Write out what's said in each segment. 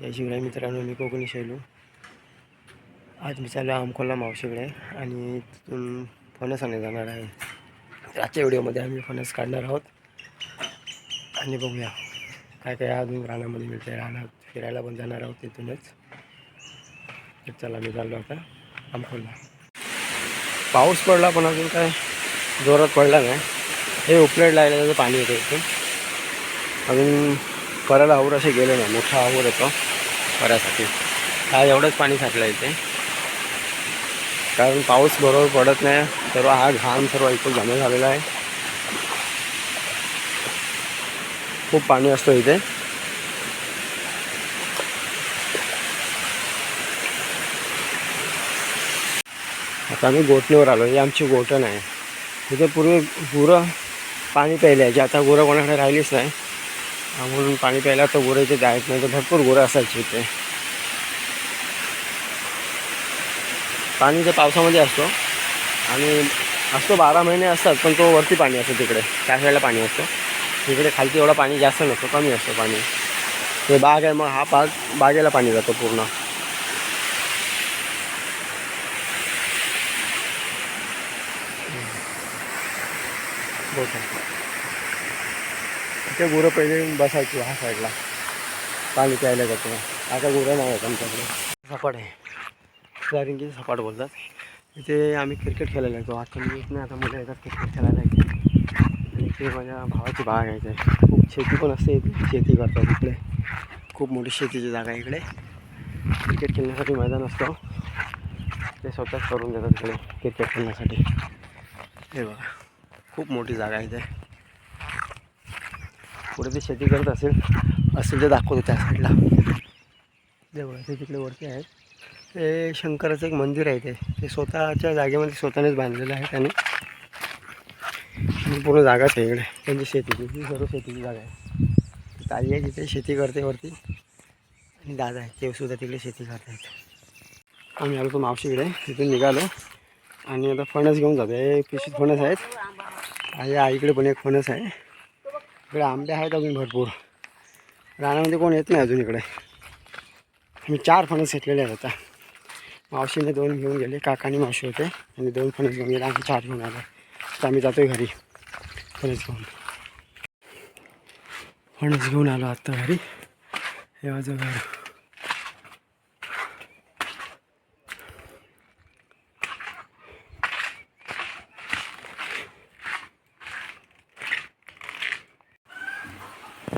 जय शिवराय मित्रांनो मी कोकणी शैलू. आज मी चाललो आमकोला मावशीकडे आणि तिथून फणस आणले जाणार आहे. आजच्या व्हिडिओमध्ये आम्ही फणस काढणार आहोत. आणि बघूया काय काय अजून रानामध्ये मिळते रानात फिरायला पण जाणार आहोत तिथूनच. तर चला मी चाललो आता आमकोला पाऊस पडला पण अजून काय जोरात पडला नाही. हे उपलेट लागलं पाणी येतं इथून. अजून करायला आवर असे गेले नाही. मोठा आवर येतो. करायसाठी हा एवढंच पाणी साठलं इथे. कारण पाऊस बरोबर पडत नाही सर्व हा घाम सर्व इथे जमा झालेला आहे. खूप पाणी असतं इथे. आता आम्ही गोटणीवर आलो हे आमची गोटण आहे. इथे पूर्वी गुरं पाणी प्यायला यायची आता गुरं कोणाकडे राहिलीच नाही. म्हणून पाणी प्यायला तर गोरे इथे जायत नाही तर भरपूर गुरं असायचे इथे. पाणी तर पावसामध्ये असतो. आणि असतो बारा महिने असतात पण तो वरती पाणी असतो तिकडे. त्या साईडला पाणी असतो. तिकडे खालती एवढा पाणी जास्त नसतो कमी असतं पाणी. हे बाग आहे मग हा बाग बागेला पाणी जातो पूर्ण. बोट ते गुरं पहिले बसायची ह्या साईडला. पाणी प्यायला जातो. आता गुरं नाही आहेत आमच्याकडे. सपाट आहे दारिंगी सपाट बोलतात. इथे आम्ही क्रिकेट खेळायला येतो आता मी येत नाही आता मुलं येतात क्रिकेट खेळायला येतो आणि इथे माझ्या भावाची बाग आहे ते खूप शेती पण असते इथे. शेती करतात इकडे. खूप मोठी शेतीची जागा आहे इकडे. क्रिकेट खेळण्यासाठी मैदान असतो. ते स्वतःच करून देतात इकडे. क्रिकेट खेळण्यासाठी. हे बघा. खूप मोठी जागा आहे ते पुढे ते शेती करत असेल असेल तर दाखवतो त्या साईडला देवळाचे तिकडे वरती आहे ते शंकराचं एक मंदिर आहे ते. ते स्वतःच्या जागेमध्ये स्वतःनेच बांधलेलं आहे त्याने. आणि पूर्ण जागाच आहे इकडे. त्यांची शेतीची ही सर्व शेतीची जागा आहे. ताई आहे तिथे शेती करते वरती. आणि दादा आहे तेसुद्धा तिकडे शेती करतायत. आम्ही आलो तो मावशीकडे. तिथून निघालो. आणि आता फणस घेऊन जातो हे पिशीत फणस आहेत. आई आईकडे पण एक फणस आहे. इकडे आंबे आहेत अजून भरपूर. रानामध्ये कोण येत नाही अजून इकडे. मी चार फणस घेतलेले आहेत आता. मावशीने दोन घेऊन गेले काकानी मावशी होते. आणि दोन फणस घेऊन गेले आम्ही चार घेऊन आलो. तर आम्ही जातोय घरी. फणस घेऊन. फणस घेऊन आलो आत्ता घरी. हे माझं घर.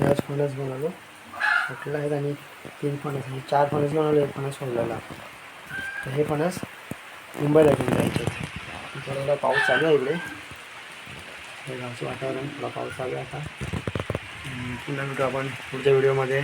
आज फणस बनवलो. आलो आहेत आणि तीन फणस आणि चार फणस घेऊन एक फणस सोडलेला. तर हे फणस मुंबईला घेऊन जायचे. थोडा पाऊस चालू आहे इकडे. हे गावचं वातावरण थोडा पाऊस चालू आहे आता. पुन्हा भेटू आपण पुढच्या व्हिडिओमध्ये